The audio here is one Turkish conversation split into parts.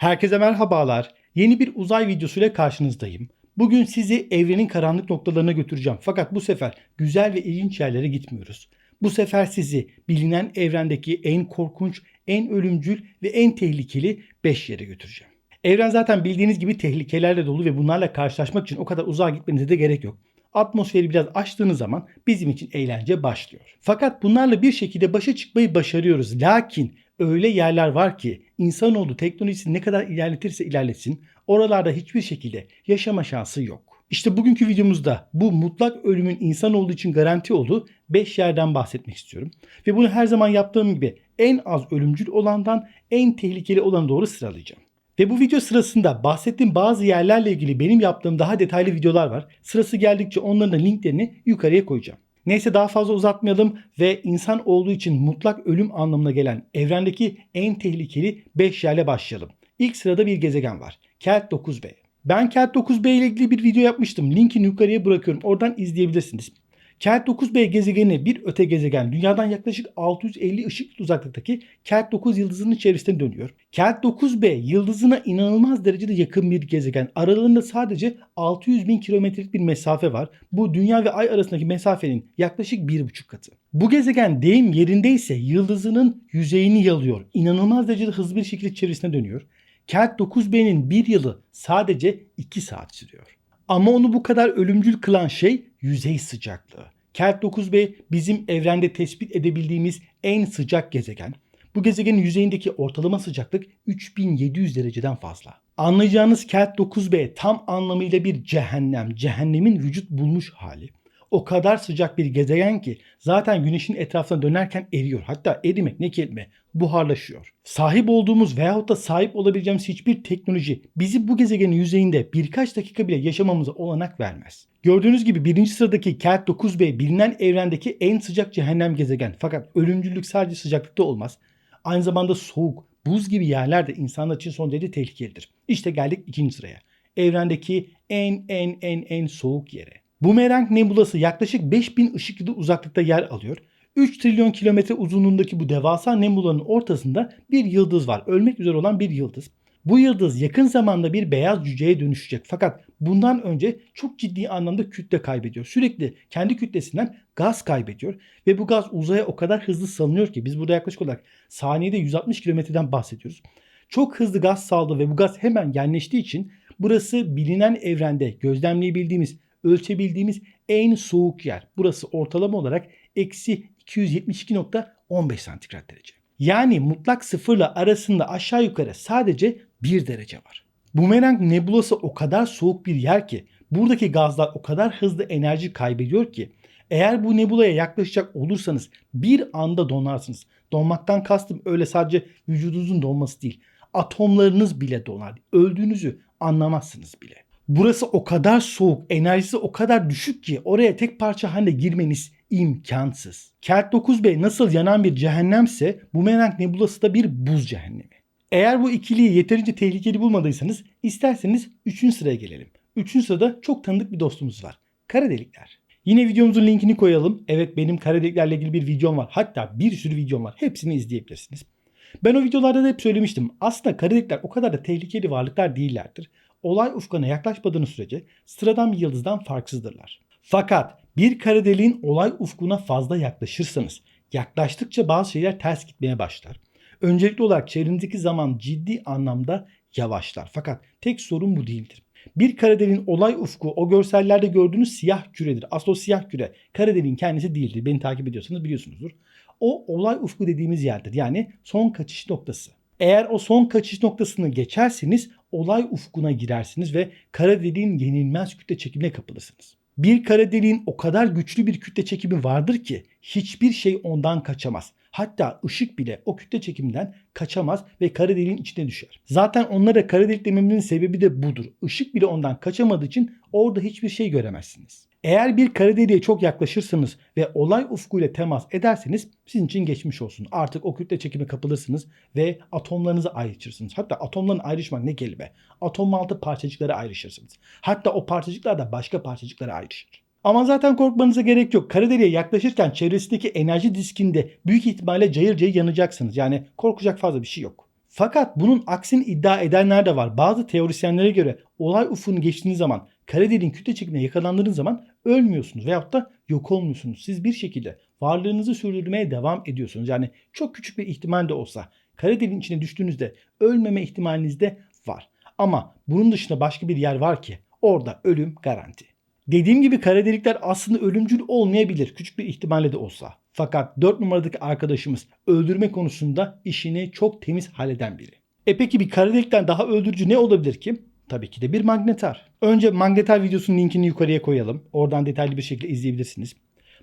Herkese merhabalar. Yeni bir uzay videosuyla karşınızdayım. Bugün sizi evrenin karanlık noktalarına götüreceğim. Fakat bu sefer güzel ve ilginç yerlere gitmiyoruz. Bu sefer sizi bilinen evrendeki en korkunç, en ölümcül ve en tehlikeli 5 yere götüreceğim. Evren zaten bildiğiniz gibi tehlikelerle dolu ve bunlarla karşılaşmak için o kadar uzağa gitmenize de gerek yok. Atmosferi biraz açtığınız zaman bizim için eğlence başlıyor. Fakat bunlarla bir şekilde başa çıkmayı başarıyoruz. Lakin öyle yerler var ki insanoğlu teknolojisini ne kadar ilerletirse ilerletsin oralarda hiçbir şekilde yaşama şansı yok. İşte bugünkü videomuzda bu mutlak ölümün insanoğlu için garanti olduğu 5 yerden bahsetmek istiyorum. Ve bunu her zaman yaptığım gibi en az ölümcül olandan en tehlikeli olana doğru sıralayacağım. Ve bu video sırasında bahsettiğim bazı yerlerle ilgili benim yaptığım daha detaylı videolar var. Sırası geldikçe onların da linklerini yukarıya koyacağım. Neyse daha fazla uzatmayalım ve insan olduğu için mutlak ölüm anlamına gelen evrendeki en tehlikeli 5 yerle başlayalım. İlk sırada bir gezegen var. Kelt 9b. Ben Kelt 9b ile ilgili bir video yapmıştım. Linkini yukarıya bırakıyorum. Oradan izleyebilirsiniz. Kelt 9b gezegeni bir öte gezegen. Dünyadan yaklaşık 650 ışık uzaklıktaki Kelt 9 yıldızının içerisinde dönüyor. Kelt 9b yıldızına inanılmaz derecede yakın bir gezegen. Aralarında sadece 600 bin kilometrelik bir mesafe var. Bu dünya ve ay arasındaki mesafenin yaklaşık bir buçuk katı. Bu gezegen deyim yerindeyse yıldızının yüzeyini yalıyor. İnanılmaz derecede hızlı bir şekilde çevresine dönüyor. Kelt 9b'nin bir yılı sadece 2 saat sürüyor. Ama onu bu kadar ölümcül kılan şey yüzey sıcaklığı. Kelt 9b bizim evrende tespit edebildiğimiz en sıcak gezegen. Bu gezegenin yüzeyindeki ortalama sıcaklık 3700 dereceden fazla. Anlayacağınız Kelt 9b tam anlamıyla bir cehennem, cehennemin vücut bulmuş hali. O kadar sıcak bir gezegen ki zaten güneşin etrafına dönerken eriyor. Hatta erimek ne kelime buharlaşıyor. Sahip olduğumuz veyahut da sahip olabileceğimiz hiçbir teknoloji bizi bu gezegenin yüzeyinde birkaç dakika bile yaşamamıza olanak vermez. Gördüğünüz gibi birinci sıradaki Kelt 9b bilinen evrendeki en sıcak cehennem gezegen. Fakat ölümcülük sadece sıcaklıkta olmaz. Aynı zamanda soğuk, buz gibi yerler de insanlar için son derece tehlikelidir. İşte geldik ikinci sıraya. Evrendeki en en en en soğuk yere. Bumerang Nebulası yaklaşık 5000 ışık yılı uzaklıkta yer alıyor. 3 trilyon kilometre uzunluğundaki bu devasa nebulanın ortasında bir yıldız var. Ölmek üzere olan bir yıldız. Bu yıldız yakın zamanda bir beyaz cüceye dönüşecek. Fakat bundan önce çok ciddi anlamda kütle kaybediyor. Sürekli kendi kütlesinden gaz kaybediyor. Ve bu gaz uzaya o kadar hızlı salınıyor ki biz burada yaklaşık olarak saniyede 160 kilometreden bahsediyoruz. Çok hızlı gaz saldı ve bu gaz hemen genleştiği için burası bilinen evrende gözlemleyebildiğimiz ölçebildiğimiz en soğuk yer. Burası ortalama olarak eksi 272.15 santigrat derece. Yani mutlak sıfırla arasında aşağı yukarı sadece 1 derece var. Bumerang nebulası o kadar soğuk bir yer ki buradaki gazlar o kadar hızlı enerji kaybediyor ki eğer bu nebulaya yaklaşacak olursanız bir anda donarsınız. Donmaktan kastım öyle sadece vücudunuzun donması değil. Atomlarınız bile donar. Öldüğünüzü anlamazsınız bile. Burası o kadar soğuk, enerjisi o kadar düşük ki oraya tek parça halinde girmeniz imkansız. Kelt 9b nasıl yanan bir cehennemse Bumerang Nebulası da bir buz cehennemi. Eğer bu ikiliyi yeterince tehlikeli bulmadıysanız isterseniz 3. sıraya gelelim. 3. sırada çok tanıdık bir dostumuz var. Kara delikler. Yine videomuzun linkini koyalım. Evet benim kara deliklerle ilgili bir videom var. Hatta bir sürü videom var. Hepsini izleyebilirsiniz. Ben o videolarda da hep söylemiştim. Aslında kara delikler o kadar da tehlikeli varlıklar değillerdir olay ufkuna yaklaşmadığınız sürece sıradan bir yıldızdan farksızdırlar. Fakat bir kara deliğin olay ufkuna fazla yaklaşırsanız yaklaştıkça bazı şeyler ters gitmeye başlar. Öncelikli olarak çevrenizdeki zaman ciddi anlamda yavaşlar. Fakat tek sorun bu değildir. Bir kara deliğin olay ufku o görsellerde gördüğünüz siyah küredir. Aslında o siyah küre kara deliğin kendisi değildir. Beni takip ediyorsanız biliyorsunuzdur. O olay ufku dediğimiz yerdir. Yani son kaçış noktası. Eğer o son kaçış noktasını geçerseniz olay ufkuna girersiniz ve kara deliğin yenilmez kütle çekimine kapılırsınız. Bir kara deliğin o kadar güçlü bir kütle çekimi vardır ki hiçbir şey ondan kaçamaz. Hatta ışık bile o kütle çekiminden kaçamaz ve kara deliğin içine düşer. Zaten onlara kara delik dememizin sebebi de budur. Işık bile ondan kaçamadığı için orada hiçbir şey göremezsiniz. Eğer bir kara deliğe çok yaklaşırsanız ve olay ufkuyla temas ederseniz sizin için geçmiş olsun. Artık o kütle çekime kapılırsınız ve atomlarınızı ayrışırsınız. Hatta atomların ayrışmak ne kelime? Atom altı parçacıklara ayrışırsınız. Hatta o parçacıklar da başka parçacıklara ayrışır. Ama zaten korkmanıza gerek yok. Kara deliğe yaklaşırken çevresindeki enerji diskinde büyük ihtimalle cayır cayır yanacaksınız. Yani korkacak fazla bir şey yok. Fakat bunun aksini iddia edenler de var. Bazı teorisyenlere göre olay ufunu geçtiğiniz zaman kara deliğin kütle çekimine yakalandığınız zaman ölmüyorsunuz veyahut da yok olmuyorsunuz. Siz bir şekilde varlığınızı sürdürmeye devam ediyorsunuz. Yani çok küçük bir ihtimal de olsa kara deliğin içine düştüğünüzde ölmeme ihtimaliniz de var. Ama bunun dışında başka bir yer var ki orada ölüm garanti. Dediğim gibi kara delikler aslında ölümcül olmayabilir küçük bir ihtimalle de olsa. Fakat 4 numaradaki arkadaşımız öldürme konusunda işini çok temiz halleden biri. E peki bir kara delikten daha öldürücü ne olabilir ki? Tabii ki de bir magnetar. Önce magnetar videosunun linkini yukarıya koyalım. Oradan detaylı bir şekilde izleyebilirsiniz.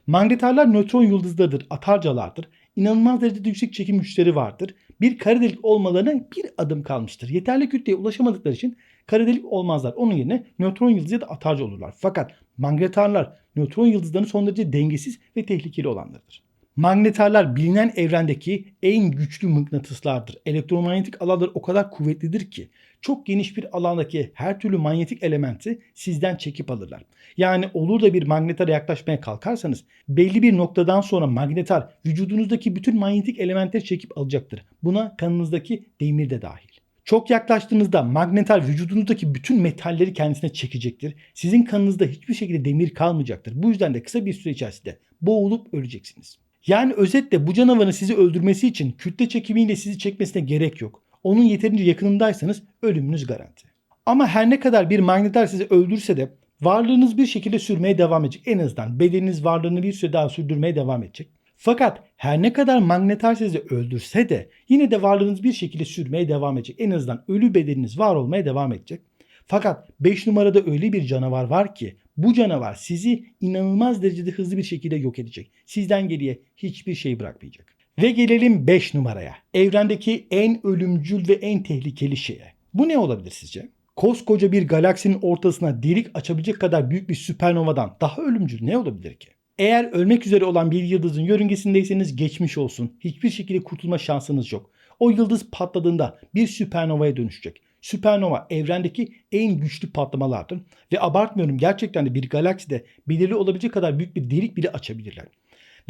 Magnetarlar nötron yıldızlarıdır, atarcalardır. İnanılmaz derecede yüksek çekim güçleri vardır. Bir kara delik olmalarına bir adım kalmıştır. Yeterli kütleye ulaşamadıkları için kara delik olmazlar. Onun yerine nötron yıldızı ya da atarca olurlar. Fakat magnetarlar nötron yıldızlarının son derece dengesiz ve tehlikeli olanlardır. Magnetarlar bilinen evrendeki en güçlü mıknatıslardır. Elektromanyetik alanları o kadar kuvvetlidir ki çok geniş bir alandaki her türlü manyetik elementi sizden çekip alırlar. Yani olur da bir magnetara yaklaşmaya kalkarsanız belli bir noktadan sonra magnetar vücudunuzdaki bütün manyetik elementleri çekip alacaktır. Buna kanınızdaki demir de dahil. Çok yaklaştığınızda magnetar vücudunuzdaki bütün metalleri kendisine çekecektir. Sizin kanınızda hiçbir şekilde demir kalmayacaktır. Bu yüzden de kısa bir süre içerisinde boğulup öleceksiniz. Yani özetle bu canavarın sizi öldürmesi için kütle çekimiyle sizi çekmesine gerek yok. Onun yeterince yakınındaysanız ölümünüz garanti. Ama her ne kadar bir magnetar sizi öldürse de varlığınız bir şekilde sürmeye devam edecek. En azından bedeniniz varlığını bir süre daha sürdürmeye devam edecek. Fakat her ne kadar magnetar sizi öldürse de yine de varlığınız bir şekilde sürmeye devam edecek. En azından ölü bedeniniz var olmaya devam edecek. Fakat 5 numarada öyle bir canavar var ki bu canavar sizi inanılmaz derecede hızlı bir şekilde yok edecek. Sizden geriye hiçbir şey bırakmayacak. Ve gelelim 5 numaraya. Evrendeki en ölümcül ve en tehlikeli şeye. Bu ne olabilir sizce? Koskoca bir galaksinin ortasına delik açabilecek kadar büyük bir süpernovadan daha ölümcül ne olabilir ki? Eğer ölmek üzere olan bir yıldızın yörüngesindeyseniz geçmiş olsun. Hiçbir şekilde kurtulma şansınız yok. O yıldız patladığında bir süpernovaya dönüşecek. Süpernova evrendeki en güçlü patlamalardır ve abartmıyorum gerçekten de bir galakside belirli olabilecek kadar büyük bir delik bile açabilirler.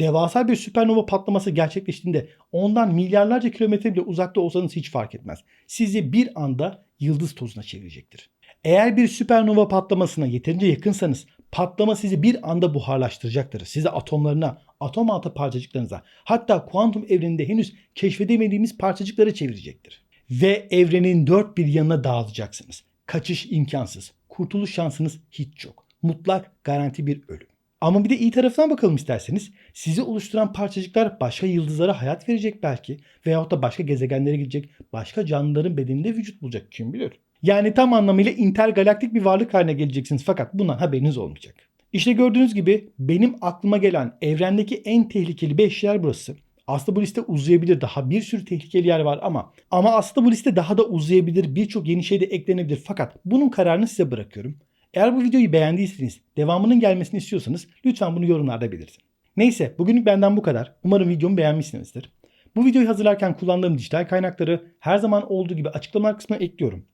Devasa bir süpernova patlaması gerçekleştiğinde ondan milyarlarca kilometre bile uzakta olsanız hiç fark etmez. Sizi bir anda yıldız tozuna çevirecektir. Eğer bir süpernova patlamasına yeterince yakınsanız patlama sizi bir anda buharlaştıracaktır. Sizi atomlarına, atom altı parçacıklarınıza hatta kuantum evreninde henüz keşfedemediğimiz parçacıklara çevirecektir. Ve evrenin dört bir yanına dağılacaksınız. Kaçış imkansız. Kurtuluş şansınız hiç yok. Mutlak garanti bir ölüm. Ama bir de iyi tarafından bakalım isterseniz. Sizi oluşturan parçacıklar başka yıldızlara hayat verecek belki. Veyahut da başka gezegenlere gidecek. Başka canlıların bedeninde vücut bulacak kim bilir. Yani tam anlamıyla intergalaktik bir varlık haline geleceksiniz fakat bundan haberiniz olmayacak. İşte gördüğünüz gibi benim aklıma gelen evrendeki en tehlikeli 5 yer burası. Aslında bu liste uzayabilir. Daha bir sürü tehlikeli yer var ama ama aslında bu liste daha da uzayabilir. Birçok yeni şey de eklenebilir. Fakat bunun kararını size bırakıyorum. Eğer bu videoyu beğendiyseniz, devamının gelmesini istiyorsanız lütfen bunu yorumlarda belirtin. Neyse bugünlük benden bu kadar. Umarım videomu beğenmişsinizdir. Bu videoyu hazırlarken kullandığım dijital kaynakları her zaman olduğu gibi açıklamalar kısmına ekliyorum.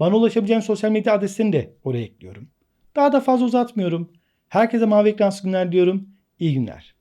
Bana ulaşabileceğin sosyal medya adreslerini de oraya ekliyorum. Daha da fazla uzatmıyorum. Herkese mavi ekran günler diyorum. İyi günler.